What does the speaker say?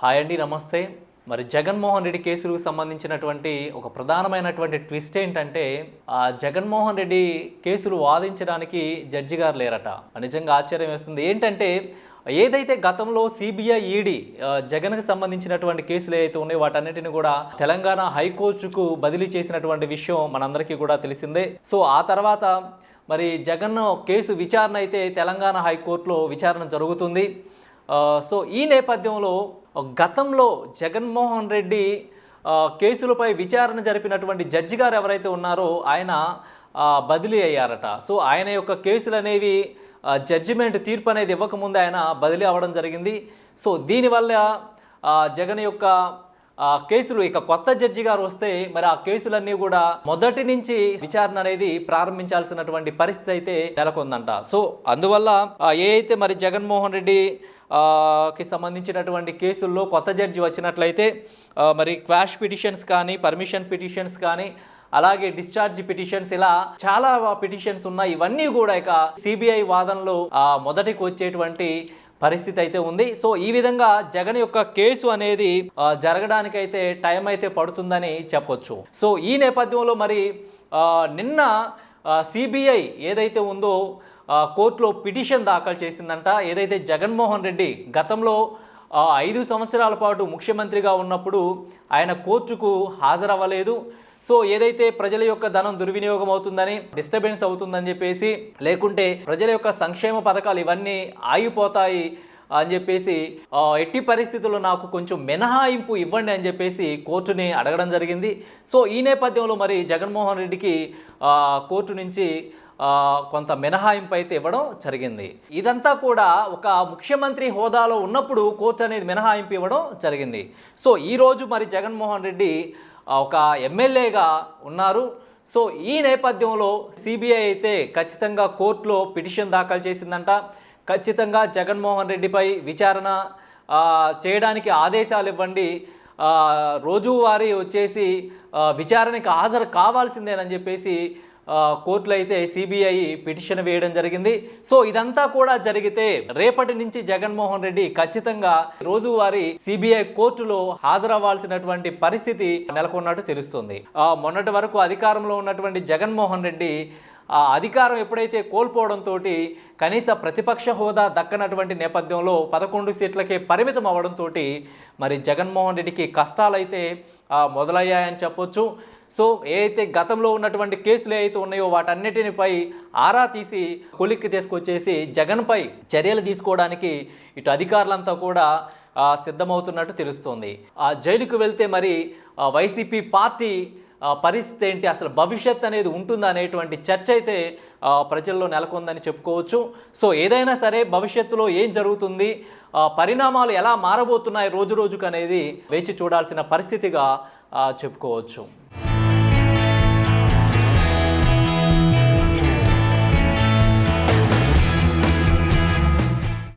Hi అండి నమస్తే. మరి జగన్మోహన్ రెడ్డి కేసులకు సంబంధించినటువంటి ఒక ప్రధానమైనటువంటి ట్విస్ట్ ఏంటంటే ఆ జగన్మోహన్ రెడ్డి కేసులు వాదించడానికి జడ్జి గారు లేరట. నిజంగా ఆశ్చర్యం వేస్తుంది. ఏంటంటే ఏదైతే గతంలో సిబిఐ ఈడీ జగన్కి సంబంధించినటువంటి కేసులు ఏవైతే ఉన్నాయో వాటన్నిటిని కూడా తెలంగాణ హైకోర్టుకు బదిలీ చేసినటువంటి విషయం మనందరికీ కూడా తెలిసిందే. సో ఆ తర్వాత మరి జగన్ కేసు విచారణ అయితే తెలంగాణ హైకోర్టులో విచారణ జరుగుతుంది. సో ఈ నేపథ్యంలో గతంలో జగన్మోహన్ రెడ్డి కేసులపై విచారణ జరిపినటువంటి జడ్జి గారు ఎవరైతే ఉన్నారో ఆయన బదిలీ అయ్యారట. సో ఆయన యొక్క కేసులు అనేవి జడ్జిమెంట్ తీర్పు అనేది ఇవ్వకముందు ఆయన బదిలీ అవ్వడం జరిగింది. సో దీనివల్ల జగన్ యొక్క ఆ కేసులు ఇక కొత్త జడ్జి గారు వస్తే మరి ఆ కేసులన్నీ కూడా మొదటి నుంచి విచారణ అనేది ప్రారంభించాల్సినటువంటి పరిస్థితి అయితే నెలకొందంట. సో అందువల్ల ఏ అయితే మరి జగన్మోహన్ రెడ్డి కి సంబంధించినటువంటి కేసుల్లో కొత్త జడ్జి వచ్చినట్లయితే మరి క్వాష్ పిటిషన్స్ కానీ పర్మిషన్ పిటిషన్స్ కానీ అలాగే డిశ్చార్జ్ పిటిషన్స్ ఇలా చాలా పిటిషన్స్ ఉన్నాయి. ఇవన్నీ కూడా ఇక సిబిఐ వాదనలో మొదటికి వచ్చేటువంటి పరిస్థితి అయితే ఉంది. సో ఈ విధంగా జగన్ యొక్క కేసు అనేది జరగడానికైతే టైం అయితే పడుతుందని చెప్పొచ్చు. సో ఈ నేపథ్యంలో మరి నిన్న సిబిఐ ఏదైతే ఉందో కోర్టులో పిటిషన్ దాఖలు చేసిందంట. ఏదైతే జగన్మోహన్ రెడ్డి గతంలో ఐదు సంవత్సరాల పాటు ముఖ్యమంత్రిగా ఉన్నప్పుడు ఆయన కోర్టుకు హాజరవ్వలేదు. సో ఏదైతే ప్రజల యొక్క ధనం దుర్వినియోగం అవుతుందని డిస్టర్బెన్స్ అవుతుందని చెప్పేసి లేకుంటే ప్రజల యొక్క సంక్షేమ పథకాలు ఇవన్నీ ఆగిపోతాయి అని చెప్పేసి ఎట్టి పరిస్థితుల్లో నాకు కొంచెం మినహాయింపు ఇవ్వండి అని చెప్పేసి కోర్టుని అడగడం జరిగింది. సో ఈ నేపథ్యంలో మరి జగన్మోహన్ రెడ్డికి కోర్టు నుంచి కొంత మినహాయింపు అయితే ఇవ్వడం జరిగింది. ఇదంతా కూడా ఒక ముఖ్యమంత్రి హోదాలో ఉన్నప్పుడు కోర్టు అనేది మినహాయింపు ఇవ్వడం జరిగింది. సో ఈరోజు మరి జగన్మోహన్ రెడ్డి ఒక ఎమ్మెల్యేగా ఉన్నారు. సో ఈ నేపథ్యంలో సిబిఐ అయితే ఖచ్చితంగా కోర్టులో పిటిషన్ దాఖలు చేసిందంట. ఖచ్చితంగా జగన్మోహన్ రెడ్డిపై విచారణ చేయడానికి ఆదేశాలు ఇవ్వండి రోజువారీ వచ్చేసి విచారణకు విచారణకి హాజరు కావాల్సిందేనని చెప్పేసి కోర్టులో అయితే సిబిఐ పిటిషన్ వేయడం జరిగింది. సో ఇదంతా కూడా జరిగితే రేపటి నుంచి జగన్మోహన్ రెడ్డి ఖచ్చితంగా రోజువారీ సిబిఐ కోర్టులో హాజరవ్వాల్సినటువంటి పరిస్థితి నెలకొన్నట్టు తెలుస్తుంది. మొన్నటి వరకు అధికారంలో ఉన్నటువంటి జగన్మోహన్ రెడ్డి ఆ అధికారం ఎప్పుడైతే కోల్పోవడంతో కనీస ప్రతిపక్ష హోదా దక్కనటువంటి నేపథ్యంలో పదకొండు సీట్లకే పరిమితం అవడంతో మరి జగన్మోహన్ రెడ్డికి కష్టాలైతే మొదలయ్యాయని చెప్పొచ్చు. సో ఏదైతే గతంలో ఉన్నటువంటి కేసులు ఏవైతే ఉన్నాయో వాటన్నిటినిపై ఆరా తీసి కొలిక్కి తీసుకొచ్చేసి జగన్పై చర్యలు తీసుకోవడానికి ఇటు అధికారులంతా కూడా సిద్ధమవుతున్నట్టు తెలుస్తోంది. ఆ జైలుకు వెళ్తే మరి వైసీపీ పార్టీ పరిస్థితి ఏంటి? అసలు భవిష్యత్ అనేది ఉంటుందా అనేటువంటి చర్చ అయితే ప్రజల్లో నెలకొందని చెప్పుకోవచ్చు. సో ఏదైనా సరే భవిష్యత్తులో ఏం జరుగుతుంది? పరిణామాలు ఎలా మారబోతున్నాయి రోజు రోజుకు అనేది వేచి చూడాల్సిన పరిస్థితిగా చెప్పుకోవచ్చు.